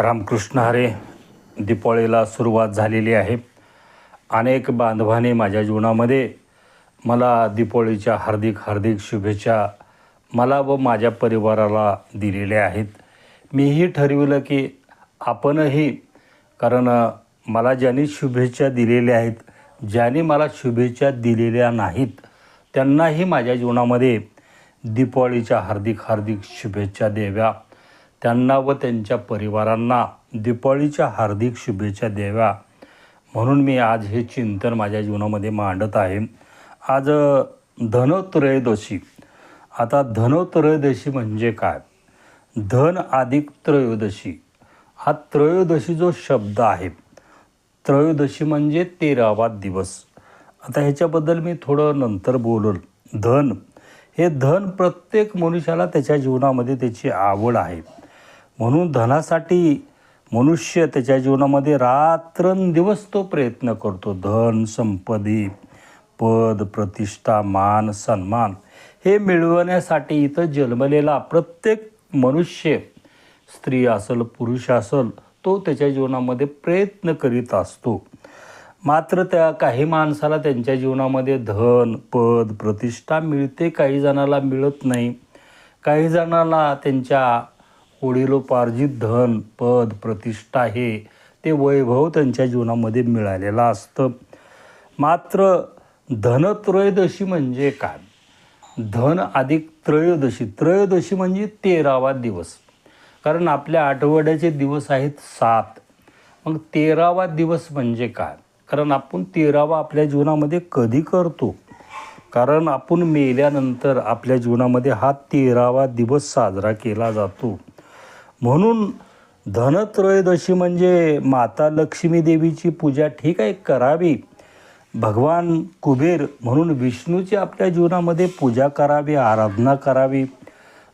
रामकृष्ण हरे दीपावळीला सुरुवात झालेली आहे. अनेक बांधवाने माझ्या जीवनामध्ये मला दीपावळीच्या हार्दिक हार्दिक शुभेच्छा मला व माझ्या परिवाराला दिलेल्या आहेत. मीही ठरविलं की आपणही कारण मला ज्यांनी शुभेच्छा दिलेल्या आहेत ज्यांनी मला शुभेच्छा दिलेल्या नाहीत त्यांनाही माझ्या जीवनामध्ये दीपावळीच्या हार्दिक हार्दिक शुभेच्छा द्याव्या. त्यांना व त्यांच्या परिवारांना दीपावळीच्या हार्दिक शुभेच्छा द्याव्या. म्हणून मी आज हे चिंतन माझ्या जीवनामध्ये मांडत आहे. आज धनत्रयोदशी. आता धनत्रयोदशी म्हणजे काय? धन अधिक त्रयोदशी हा त्रयोदशी जो शब्द आहे त्रयोदशी म्हणजे तेरावा दिवस. आता ह्याच्याबद्दल मी थोडं नंतर बोलल. धन. हे धन प्रत्येक मनुष्याला त्याच्या जीवनामध्ये त्याची आवड आहे. म्हणून धनासाठी मनुष्य त्याच्या जीवनामध्ये रात्रंदिवस तो प्रयत्न करतो. धन संपदी पद प्रतिष्ठा मान सन्मान हे मिळवण्यासाठी इथं जन्मलेला प्रत्येक मनुष्य स्त्री असल पुरुष असल तो त्याच्या जीवनामध्ये प्रयत्न करीत असतो. मात्र त्या काही माणसाला त्यांच्या जीवनामध्ये धन पद प्रतिष्ठा मिळते काही जणाला मिळत नाही. काही जणाला त्यांच्या वडिलोपार्जित धन पद प्रतिष्ठा हे ते वैभव त्यांच्या जीवनामध्ये मिळालेलं असतं. मात्र धनत्रयोदशी म्हणजे काय? धन अधिक त्रयोदशी. त्रयोदशी म्हणजे तेरावा दिवस. कारण आपल्या आठवड्याचे दिवस आहेत सात. मग तेरावा दिवस म्हणजे काय? कारण आपण तेरावा आपल्या जीवनामध्ये कधी करतो? कारण आपण मेल्यानंतर आपल्या जीवनामध्ये हा तेरावा दिवस साजरा केला जातो. म्हणून धनत्रयोदशी म्हणजे माता लक्ष्मी देवीची पूजा ठीक आहे करावी. भगवान कुबेर म्हणून विष्णूची आपल्या जीवनामध्ये पूजा करावी आराधना करावी.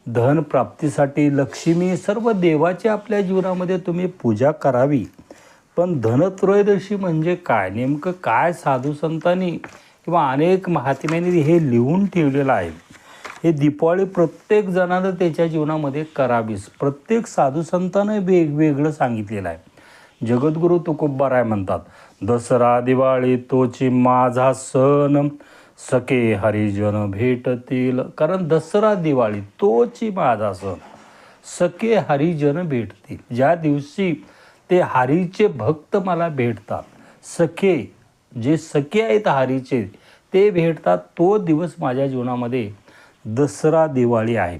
धन प्राप्तीसाठी लक्ष्मी सर्व देवाची आपल्या जीवनामध्ये तुम्ही पूजा करावी. पण धनत्रयोदशी म्हणजे काय? नेमकं काय साधू संतांनी किंवा अनेक महात्म्यांनी हे लिहून ठेवलेलं आहे? हे दीपावली प्रत्येक जणानं त्याच्या जीवनामध्ये करावीच. प्रत्येक साधू संतानं वेगवेगळं सांगितलेलं आहे. जगद्गुरू तुकोबाराय म्हणतात दसरा दिवाळी तोची माझा सण. सके हरिजन भेटतील. कारण दसरा दिवाळी तोची माझा सण. सखे हरिजन भेटतील. ज्या दिवशी ते हरीचे भक्त मला भेटतात सखे जे सखे आहेत हरीचे ते भेटतात तो दिवस माझ्या जीवनामध्ये दसरा दिवाळी आहे.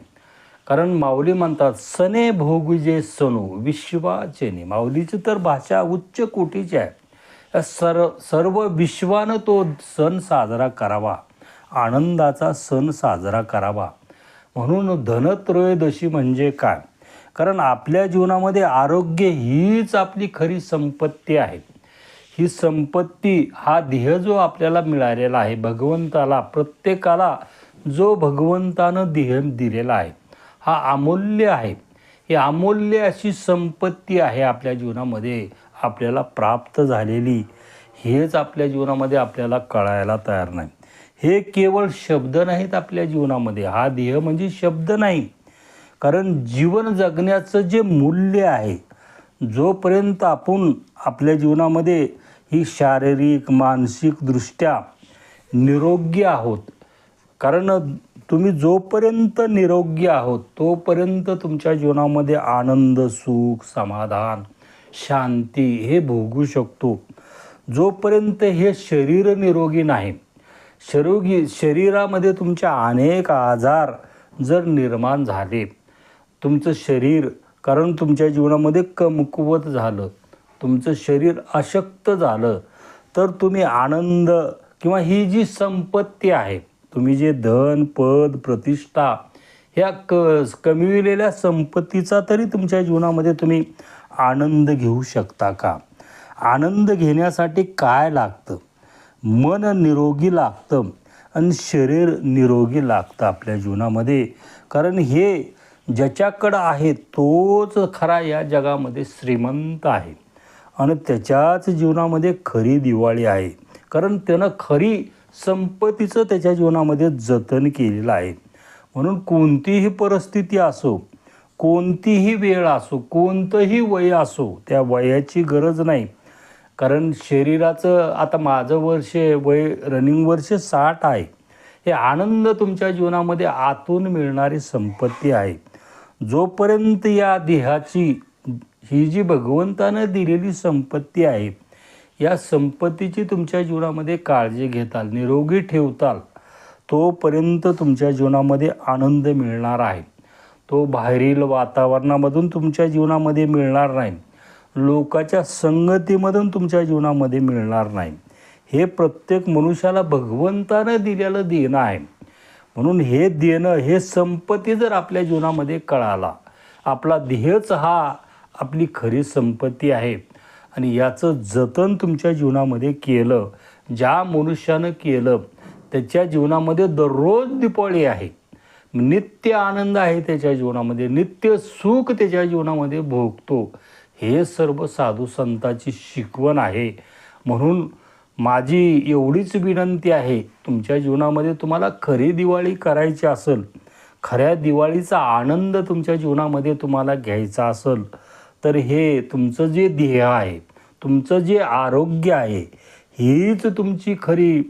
कारण माऊली म्हणतात सने भोगुजे सणू विश्वाचेने माऊलीची तर भाषा उच्च कोटीची आहे. सर्व सर्व विश्वानं तो सण साजरा करावा. आनंदाचा सण साजरा करावा. म्हणून धनत्रयोदशी म्हणजे काय? कारण आपल्या जीवनामध्ये आरोग्य हीच आपली खरी संपत्ती आहे. ही संपत्ती हा ध्येय जो आपल्याला मिळालेला आहे भगवंताला प्रत्येकाला जो भगवंतानं ध्येय दिलेला आहे हा अमूल्य आहे. ही अमूल्य अशी संपत्ती आहे आपल्या जीवनामध्ये आपल्याला प्राप्त झालेली. हेच आपल्या जीवनामध्ये आपल्याला कळायला तयार नाही. हे केवळ शब्द नाहीत आपल्या जीवनामध्ये. हा ध्येय म्हणजे शब्द नाही. कारण जीवन जगण्याचं जे मूल्य आहे जोपर्यंत आपण आपल्या जीवनामध्ये ही शारीरिक मानसिकदृष्ट्या निरोगी आहोत कारण तुम्ही जोपर्यंत निरोगी आहोत तोपर्यंत तुमच्या जीवनामध्ये आनंद सुख समाधान शांती हे भोगू शकतो. जोपर्यंत हे शरीर निरोगी नाही शरोगी शरीरामध्ये तुमच्या अनेक आजार जर निर्माण झाले तुमचं शरीर कारण तुमच्या जीवनामध्ये कमकुवत झालं तुमचं शरीर अशक्त झालं तर तुम्ही आनंद किंवा ही जी संपत्ती आहे तुम्ही जे धन पद प्रतिष्ठा ह्या क कमविलेल्या संपत्तीचा तरी तुमच्या जीवनामध्ये तुम्ही आनंद घेऊ शकता का? आनंद घेण्यासाठी काय लागतं? मन निरोगी लागतं आणि शरीर निरोगी लागतं आपल्या जीवनामध्ये. कारण हे ज्याच्याकडं आहे तोच खरा या जगामध्ये श्रीमंत आहे. आणि त्याच्याच जीवनामध्ये खरी दिवाळी आहे. कारण त्यानं खरी संपत्तीचं त्याच्या जीवनामध्ये जतन केलेलं आहे. म्हणून कोणतीही परिस्थिती असो कोणतीही वेळ असो कोणतंही वय असो त्या वयाची गरज नाही. कारण शरीराचं आता माझं वर्ष वय रनिंग वर्ष साठ आहे. हे आनंद तुमच्या जीवनामध्ये आतून मिळणारी संपत्ती आहे. जोपर्यंत या देहाची ही जी भगवंतानं दिलेली संपत्ती आहे या संपत्तीची तुमच्या जीवनामध्ये काळजी घेताल निरोगी ठेवताल तोपर्यंत तुमच्या जीवनामध्ये आनंद मिळणार आहे. तो बाहेरील वातावरणामधून तुमच्या जीवनामध्ये मिळणार नाही. लोकाच्या संगतीमधून तुमच्या जीवनामध्ये मिळणार नाही. हे प्रत्येक मनुष्याला भगवंतानं दिलेलं देणं आहे. म्हणून हे देणं हे संपत्ती जर आपल्या जीवनामध्ये कळाला आपला ध्येयच हा आपली खरी संपत्ती आहे. आणि याचं जतन तुमच्या जीवनामध्ये केलं ज्या मनुष्यानं केलं त्याच्या जीवनामध्ये दररोज दीपावली आहे. नित्य आनंद आहे त्याच्या जीवनामध्ये नित्य सुख त्याच्या जीवनामध्ये भोगतो. हे सर्व साधू संताची शिकवण आहे. म्हणून माझी एवढीच विनंती आहे तुमच्या जीवनामध्ये तुम्हाला खरी दिवाळी करायची असेल खऱ्या दिवाळीचा आनंद तुमच्या जीवनामध्ये तुम्हाला घ्यायचा असेल तर हे तुमचं जे ध्येय आहे तुमचं जे आरोग्य आहे हीच तुमची खरी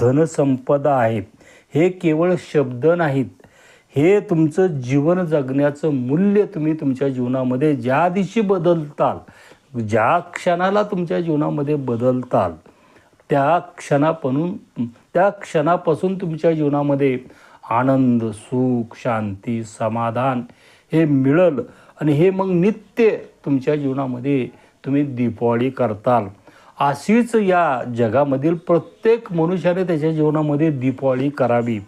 धनसंपदा आहे. हे केवळ शब्द नाहीत. हे तुमचं जीवन जगण्याचं मूल्य तुम्ही तुमच्या जीवनामध्ये ज्या दिवशी बदलताल ज्या क्षणाला तुमच्या जीवनामध्ये बदलताल त्या क्षणापासून त्या क्षणापासून तुमच्या जीवनामध्ये आनंद सुख शांती समाधान हे मिळल आणि हे मग नित्य तुमच्या जीवनामध्ये तुम्ही दीपावली करताल. अशीच या जगामधील प्रत्येक मनुष्याने त्याच्या जीवनामध्ये दीपावली करावी.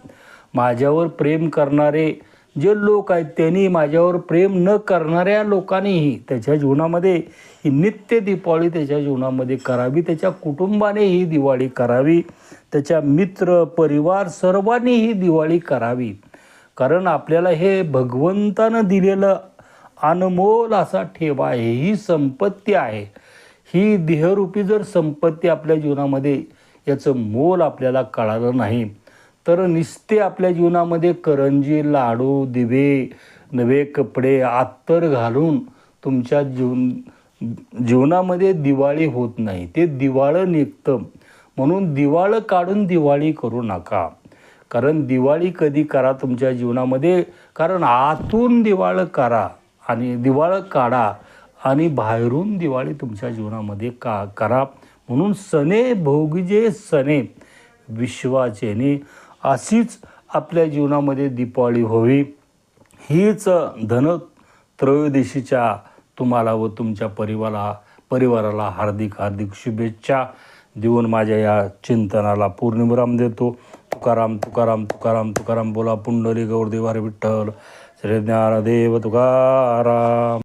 माझ्यावर प्रेम करणारे जे लोक आहेत त्यांनी माझ्यावर प्रेम न करणाऱ्या लोकांनीही त्याच्या जीवनामध्ये ही नित्य दीपावली त्याच्या जीवनामध्ये करावी. त्याच्या कुटुंबाने ही दिवाळी करावी. त्याच्या मित्र परिवार सर्वांनी ही दिवाळी करावी. कारण आपल्याला हे भगवंतानं दिलेलं अनमोल असा ठेवा आहे ही संपत्ती आहे. ही देहरूपी जर संपत्ती आपल्या जीवनामध्ये याचं मोल आपल्याला कळालं नाही तर निस्ते आपल्या जीवनामध्ये करंजी लाडू दिवे नवे कपडे आत्तर घालून तुमच्या जीवन जीवनामध्ये दिवाळी होत नाही. ते दिवाळं निघतं. म्हणून दिवाळं काढून दिवाळी करू नका. कारण दिवाळी कधी करा तुमच्या जीवनामध्ये? कारण आतून दिवाळं करा आणि दिवाळं काढा आणि बाहेरून दिवाळी तुमच्या जीवनामध्ये का करा. म्हणून सणे भोगजे सणे विश्वाचेने अशीच आपल्या जीवनामध्ये दीपावली व्हावी. हीच धन त्रयोदशीच्या तुम्हाला व तुमच्या परिवारा परिवाराला हार्दिक हार्दिक शुभेच्छा देऊन माझ्या या चिंतनाला पूर्णविराम देतो. तुकाराम तुकाराम तुकाराम तुकाराम बोला पुंडली गौरदेवार विठ्ठल श्री ज्ञानदेव तुकाराम.